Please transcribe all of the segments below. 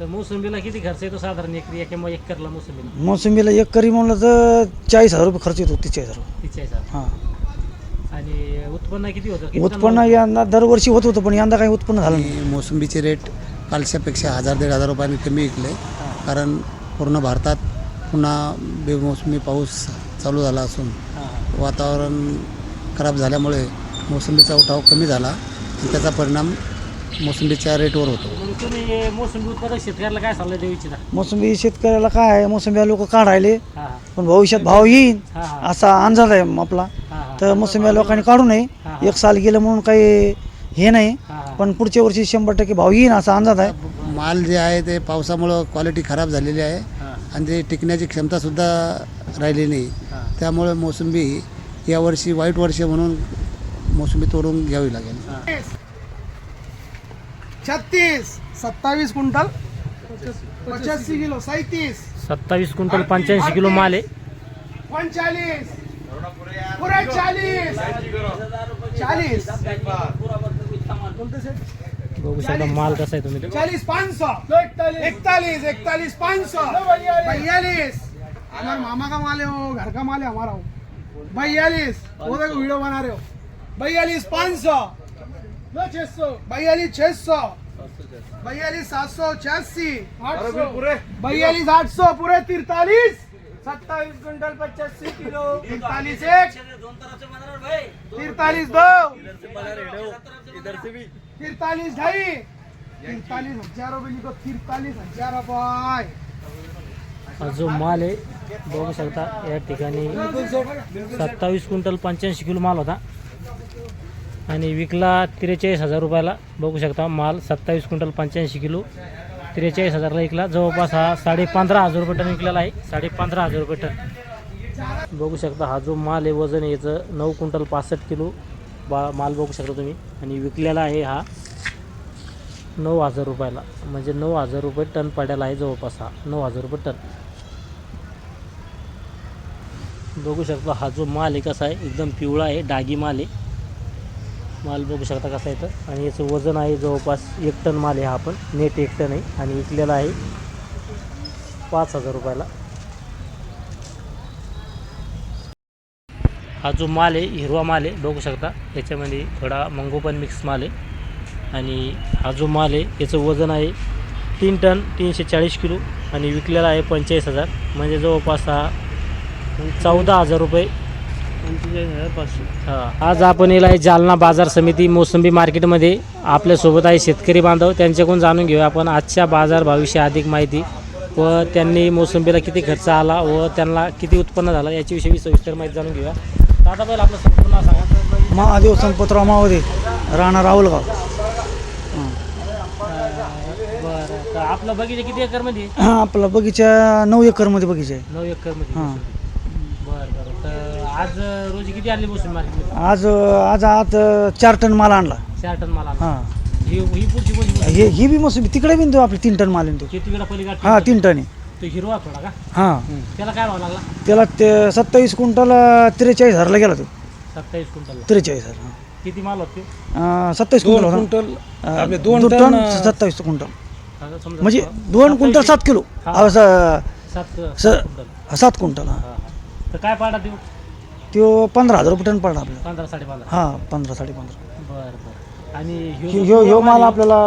तर मोसंबीला किती खर्च येतो साधारण एकरी? किंवा एकरला मोसंबीला? मोसंबीला एक करी म्हणलं तर चाळीस हजार रुपये खर्च येतो तीस हजार रुपये. तिच्या हिसाब हां. आणि उत्पन्न किती होतं? किती उत्पन्न यंदा दरवर्षी होत होतं पण यंदा काही उत्पन्न झालं नाही. आणि मोसंबीचे रेट कालच्यापेक्षा हजार दीड हजार रुपयांनी कमी विकले. कारण पूर्ण भारतात पुन्हा बेमोसमी पाऊस चालू झाला असून हां. वातावरण खराब झाल्यामुळे मोसंबीचा उठाव कमी झाला. आणि त्याचा परिणाम मोसंबीच्या रेटवर होतो. मग तुम्ही मोसंबी उत्पादक शेतकऱ्याला काय सल्ला देऊ इच्छिता? मोसंबी शेतकऱ्याला काय आहे? मोसंबी लोक काढायले हां पण भविष्यात भाव येईन हां हां. असा अंदाज आहे आपला. हां हां. तर मोसंबी लोकांनी काढू नये. हा. एक साल गेलं म्हणून काही हे नाही हां हां. पण पुढच्या वर्षी शंभर टक्के भाव येईन असा अंदाज आहे. माल जे आहे ते पावसामुळं क्वालिटी खराब झालेली आहे. हां. आणि ते टिकण्याची क्षमतासुद्धा राहिली नाही. त्यामुळे मोसंबी यावर्षी वाईट वर्ष म्हणून मोसंबी तोडून घ्यावी लागेल. छत्तीस. सत्तावीस क्विंटल. पचासी किलो सैतीस. सत्तावीस क्विंटल पंच्याऐंशी किलो माल आहे. पंचालीस पूरे चालीस चालीस बघू शकता माल कसा आहे तुम्ही. चालीस पाँच सौ इकतालीस इकतालीस पाँच सौ बयालीस हमारे मामा का माल है वो घर का माल है हमारा बयालीस वो देखो वीडियो बना रहे हो? बयालीस पाँच सौ बयालीस छह सौ बयालीस सात सौ छियासी बयालीस आठ सौ पूरे. तिरतालीस. सत्ताईस क्विंटल पचासी किलो. तिरतालीस एक. तिरतालीस दो. तिरतालीस ढाई तिरतालीस हजार रुपये तिरतालीस हजार रुपये हा जो माल आहे बघू शकता या ठिकाणी सत्तावीस क्विंटल पंच्याऐंशी किलो माल होता. आणि विकला त्रेचाळीस हजार रुपयाला. बघू शकता माल सत्तावीस क्विंटल पंच्याऐंशी किलो. त्रेचाळीस हजारला विकला. जवळपास हा साडे पंधरा हजार रुपये टन विकलेला आहे. साडे पंधरा हजार रुपये टन. बघू शकता हा जो माल आहे वजन याचं नऊ क्विंटल पासष्ट किलो बा माल बघू शकता तुम्ही. आणि विकलेला आहे हा नऊ हजार रुपयाला. म्हणजे नऊ हजार रुपये टन पडायला आहे जवळपास हा नऊ हजार रुपये टन. बघू शकता हा जो माल आहे कसा आहे एकदम पिवळा आहे डागी माल आहे. माल बघू शकता कसा येतं आणि याचं वजन आहे जवळपास एक टन माल आहे हा पण. नेट एक टन आहे. आणि विकलेला आहे पाच हजार रुपयाला. हा जो माल आहे हिरवा माल आहे बघू शकता. याच्यामध्ये थोडा मंगो पण मिक्स माल आहे. आणि हा जो माल आहे याचं वजन आहे तीन टन तीनशे चाळीस किलो. आणि विकलेला आहे पंचेचाळीस हजार. म्हणजे जवळपास हा चौदा हजार रुपये हा. आज आपण येला आहे जालना बाजार समिती मोसंबी मार्केटमध्ये. आपल्यासोबत आहे शेतकरी बांधव. त्यांच्याकडून जाणून घेऊया आपण आजच्या बाजार भाविषयी अधिक माहिती. व त्यांनी मोसंबीला किती खर्च आला व त्यांना किती उत्पन्न झालं याच्याविषयी सविस्तर माहिती जाणून घेऊया. दादा पहिला आपलं संपूर्ण नाव सांगा. महादेव संपतराव मावदे राहणार राहुलगाव हां. बरं तर आपलं बगीचा किती एकरमध्ये? हा आपला बगीचा नऊ एकरमध्ये बगीचा आहे. नऊ एकरमध्ये. हां. आज रोजी किती आणली मोसंबी मार्केटमध्ये आज आज आज चार टन माल आणला. चार टन माल आणला. हां. ही ही पुढची कोणती मोसंबी? हे ही बी मोसंबी तिकडे बी तो आपली तीन टन माल आहे तो किती वेळा पलीकडे हा तीन टन. आहे तो हिरवा थोडा का? हां. त्याला काय भाव लागला? त्याला ते सत्तावीस क्विंटल त्रेचाळीस हजारला गेला तो. सत्तावीस क्विंटलला. त्रेचाळीस हजार. किती माल होते? सत्तावीस क्विंटल होता. अं, दोन टन सत्तावीस क्विंटल. आता समजा म्हणजे दोन क्विंटल सात किलो. हा. अं, स- सात स- क्विंटल. सात क्विंटल हा. हा, हा. तर काय पाडा देऊ? तो पंधरा हजार रुपये टन पडला आपल्याला. पंधरा साडे पंधरा हा पंधरा साडे पंधरा बरं बरं. आणि ह्यो ह्यो माल आपल्याला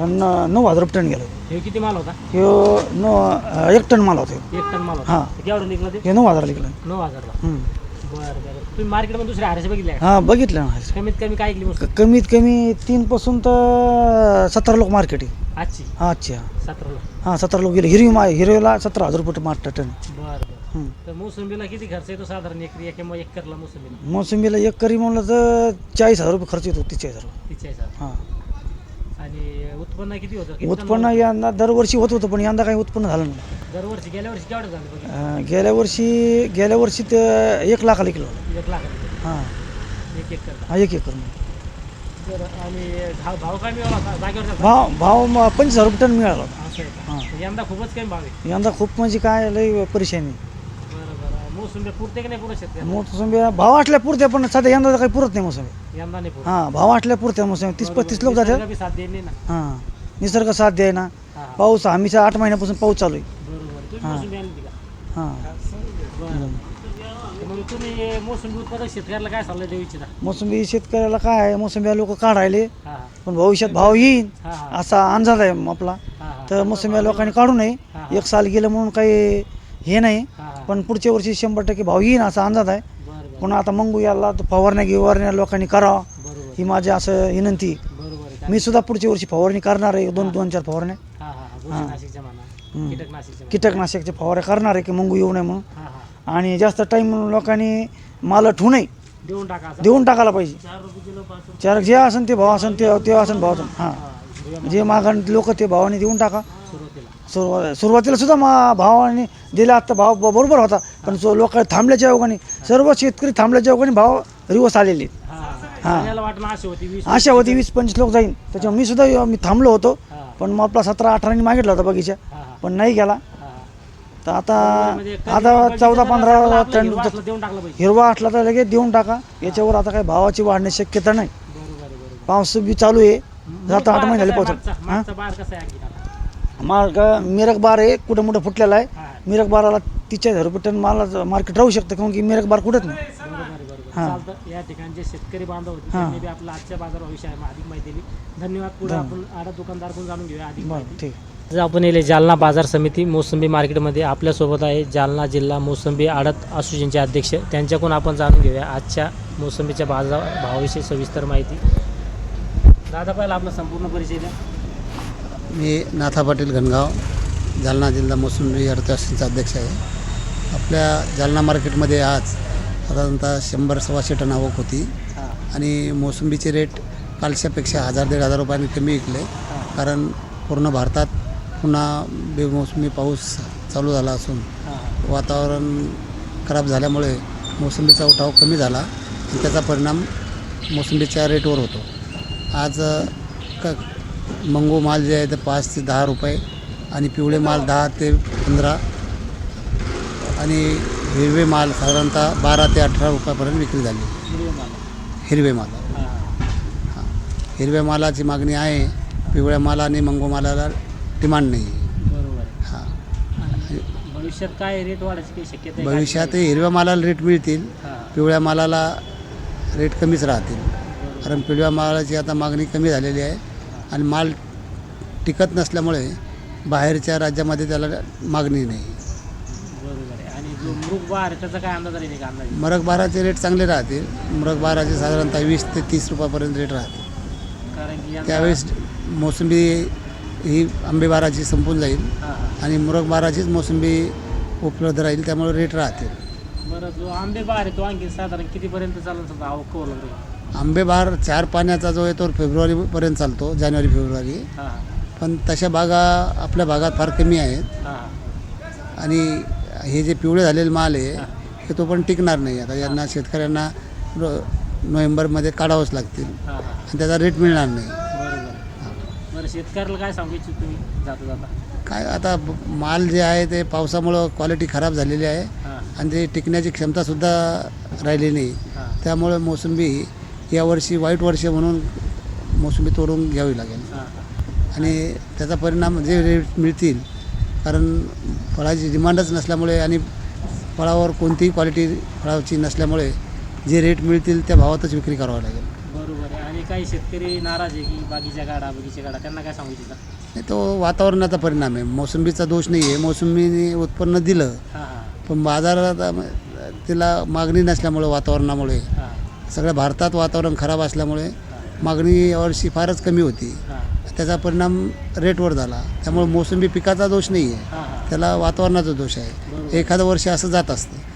न- नऊ हजार रुपये टन गेला. ह्यो किती माल होता? ह्यो नऊ अं, एक टन माल होता ह्यो. एक टन माल हा. होता केवढं निघलं ते? हे नऊ हजार लिखलं नऊ हजारला. बरं बरं. तुम्ही मार्केटमध्ये दुसऱ्या हाराचे बघितले का? हा बघितलं ना कमीत कमी काय ऐकली मोसंबी क- कमीत कमी तीन पासून तर सतरा लोक मार्केट आहे. आजची? हा अच्छा सतराला हा सतरा लोक गेले. हिरवी मा हिरवीला सतरा हजार रुपये मार्ट टन बरं. तर मोसंबीला किती खर्च येतो साधारण एकरी? किंवा एक करला मोसंबीला? मोसंबीला एक करी म्हणलं तर चाळीस हजार रुपये खर्च येतो तीस हजार रुपये. तिच्या हा. आणि उत्पन्न किती होतं? किती टन उत्पन्न यंदा दरवर्षी होत होतं पण यंदा काही उत्पन्न झालं नाही. होतं? दरवर्षी गेल्या वर्षी केवढं झालं अं, गेल्या वर्षी गेल्या वर्षी ते एक लाखाला किलो एक लाख हां. एक एक करता हा एक एकर बरं आणि भाव भाव काय मिळाला होता? जागेवर झाला? भाव भाव म- पंचवीस हजार रुपये टन मिळाला होता. असं आहे का? हां. यंदा खूपच कमी भाव आहे. यंदा खूप म्हणजे काय लय परेशानी बरं बरं. मोसंबी पुरते की नाही पुरत शेतकऱ्यांना मोसंबी भाव असल्या पुरत्या पण सध्या यंदा काही पुरत नाही मोसंबी. यंदा नाही पुरत. हां भाव असल्या पुरत्या मोसंबी. तीस पस्तीस लोक जातात. निसर्ग बी साथ देईल नाही ना. हां. निसर्ग साथ द्याय ना हा, हा. पाऊस आम्हीच्या आठ महिन्यापासून पाऊस चालू आहे. बरोबर. तुम्ही हा. मोसंबी आणली का? हां. तुम्ही मोसंबी उत्पादक शेतकऱ्याला काय सल्ला देऊ इच्छिता? मोसंबी शेतकऱ्याला काय आहे? मोसंबी लोक काढायले? हा पण भविष्यात भाव येईन हा हा. असा अंदाज आहे आपला. हा हा. तर मोसंबी लोकांनी काढू नये. एक साल गेलं म्हणून काही हे नाही. हा हा. पण पुढच्या वर्षी शंभर टक्के भाव येईन असा अंदाज आहे. बरं बरं. पुन्हा आता मंगू याला तर फवारण्या गिवारण्या लोकांनी करावं. बरोबर. ही माझी असं विनंती. बरोबर आहे. मी सुद्धा पुढच्या वर्षी फवारणी करणार आहे. दोन दोन चार फवारण्या. हा हा हा. बुरशीनाशकच्या म्हणा हम्म. कीटकनाशकच्या म्हणा. कीटकनाशकच्या फवाऱ्या करणार आहे की मंगू येऊ नये म्हणून. हा. आणि जास्त टाईम लोकांनी माल ठेवू नये. देऊन टाका असं. देऊन टाकायला पाहिजे. चार रुपये किलो पासून चार जे असन ते भाव असन ते ते असन भाव असन. हां. जे मागण लोक ते भावाने देऊन टाका. सुरुवातीला. सुरुवात सुरुवातीला सुद्धा मा भावाने दिला आता भाव ब- बरोबर होता. पण जो लोक थांबल्याच्या अवघाने सर्व शेतकरी थांबल्याच्या अवघाने भाव रिवर्स आलेले. आहेत. हा. हा. सगळ्याला वाटणं अशी होती वीस आशा होती वीस पंचवीस लोक जाईन. त्याच्यामुळे मी सुद्धा मी थांबलो होतो. हा. पण मग आपला सतरा अठरानी मागितला होता बगीचा. हा हा. पण नाही गेला. तर आता म्हणजे आता चौदा पंधरा हिरवा असलं तर लगेच देऊन टाका. याच्यावर आता काही भावाची वाढण्याची शक्यता नाही. पाऊस बी चालू आहे. जाता आठ महिने झाले आता? मार्ग मिरक बार आहे कुठं मोठं फुटलेला आहे. मिरक बाराला तिच्या हजार रुपये टन माला मार्केट राहू शकतं कारण की मिरक बार कुठंच नाही. हा. चालतं. या ठिकाणचे शेतकरी बांधव होते. त्यांनी बी आपला आजच्या अधिक माहिती दिली. धन्यवाद. पुढे आपण आडा दुकानदार जाणून घेऊया अधिक माहिती. ठीक. आज आपण येले जालना बाजार समिती मोसंबी मार्केटमध्ये आपल्यासोबत आहे जालना जिल्हा मोसंबी आडत असोसिएशनचे अध्यक्ष. त्यांच्याकडून आपण जाणून घेऊया आजच्या मोसंबीच्या बाजार भावाविषयी सविस्तर माहिती. दादा पहिला आपला संपूर्ण परिचय द्या. मी नाथा पाटील घनगाव जालना जिल्हा मोसंबी अर्थशास्त्राचा अध्यक्ष आहे. आपल्या जालना मार्केटमध्ये आज साधारणतः शंभर सव्वाशे टन आवक होती. आणि मोसंबीचे रेट कालच्यापेक्षा हजार दीड हजार रुपयांनी कमी विकले. कारण पूर्ण भारतात पुन्हा बेमोसमी पाऊस चालू झाला असून वातावरण खराब झाल्यामुळे मोसंबीचा उठाव कमी झाला. आणि त्याचा परिणाम मोसंबीच्या रेटवर होतो. आज क मंगो माल जे आहे ते पाच ते दहा रुपये आणि पिवळे माल दहा ते पंधरा आणि हिरवे माल साधारणतः बारा ते अठरा रुपयापर्यंत विक्री झाली. हिरवे माल. हां. हिरव्या मालाची मागणी आहे पिवळ्या माल आणि मंगो मालाला डिमांड नाही. आहे बरोबर आहे. हां. आणि भविष्यात काय रेट वाढायची काही शक्यता आहे? का? भविष्यात हिरव्या मालाला रेट मिळतील हां. पिवळ्या मालाला रेट कमीच राहतील. बरोबर. कारण पिवळ्या मालाची आता मागणी कमी झालेली आहे आणि माल टिकत नसल्यामुळे बाहेरच्या राज्यामध्ये त्याला मागणी नाही. बरोबर आहे. आणि जो मृग बहार आहे त्याचा काय अंदाज राहील का अंदाज? मरकबाराचे रेट चांगले राहतील. मरकबाराचे साधारणतः वीस ते तीस रुपयापर्यंत रेट राहतील. कारण की यंदा- त्यावेळेस मोसंबी ही आंबेबाराची संपून जाईल. आणि मुरगबाराचीच मोसंबी उपलब्ध राहील त्यामुळे रेट राहतील. बरं जो आंबे बहार आहे तो आणखी साधारण कितीपर्यंत चालेल समजा आवक कवर लागतो आंबेबार चार पाण्याचा जो आहे तो फेब्रुवारीपर्यंत चालतो जानेवारी फेब्रुवारी. पण तशा बागा आपल्या भागात फार कमी आहेत. आणि हे जे पिवळे झालेले माल आहे हे. तो पण टिकणार नाही. आता यांना शेतकऱ्यांना नोव्हेंबरमध्ये काढावंच लागतील. आणि त्याचा रेट मिळणार नाही. बरं शेतकऱ्याला काय सांगू इच्छित तुम्ही जाता जाता? काय आता ब- माल जे आहे ते पावसामुळं क्वालिटी खराब झालेली आहे. हां. आणि ते टिकण्याची क्षमतासुद्धा राहिली नाही. हां. त्यामुळे मोसंबी यावर्षी वाईट वर्ष म्हणून मोसंबी तोडून घ्यावी लागेल. हां आणि त्याचा परिणाम जे रेट मिळतील कारण फळाची डिमांडच नसल्यामुळे आणि फळावर कोणतीही क्वालिटी फळाची नसल्यामुळे जे रेट मिळतील त्या भावातच विक्री करावं लागेल. काही शेतकरी नाराज आहे की बागीच्या गाडा बगीच्या गाडा. त्यांना काय सांगू इच्छिता नाही तो वातावरणाचा परिणाम आहे. मोसंबीचा दोष नाही आहे. मोसंबीने उत्पन्न दिलं. हां हां. पण बाजारात तिला मागणी नसल्यामुळे वातावरणामुळे हां. सगळ्या भारतात वातावरण खराब असल्यामुळे मागणी यावर्षी फारच कमी होती. हां. त्याचा परिणाम रेटवर झाला. त्यामुळे मोसंबी पिकाचा दोष नाही आहे. हां हां. त्याला वातावरणाचा दोष आहे. एखादं वर्ष असं जात असतं.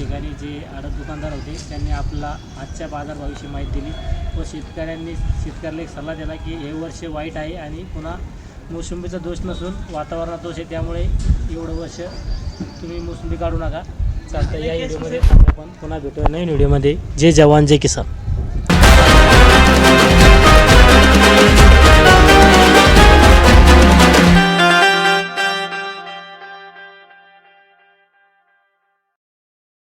ठिकाणी जे आडत दुकानदार होते त्यांनी आपला आजच्या बाजारभावाविषयी माहिती दिली. व शेतकऱ्यांनी शेतकऱ्याला एक सल्ला दिला की हे वर्ष वाईट आहे आणि पुन्हा मोसंबीचा दोष नसून वातावरणात दोष आहे त्यामुळे एवढं वर्ष तुम्ही मोसंबी काढू नका. चालतं या व्हिडिओमध्ये आपण पुन्हा भेटूया नवीन व्हिडिओमध्ये. जे जवान जे किसान.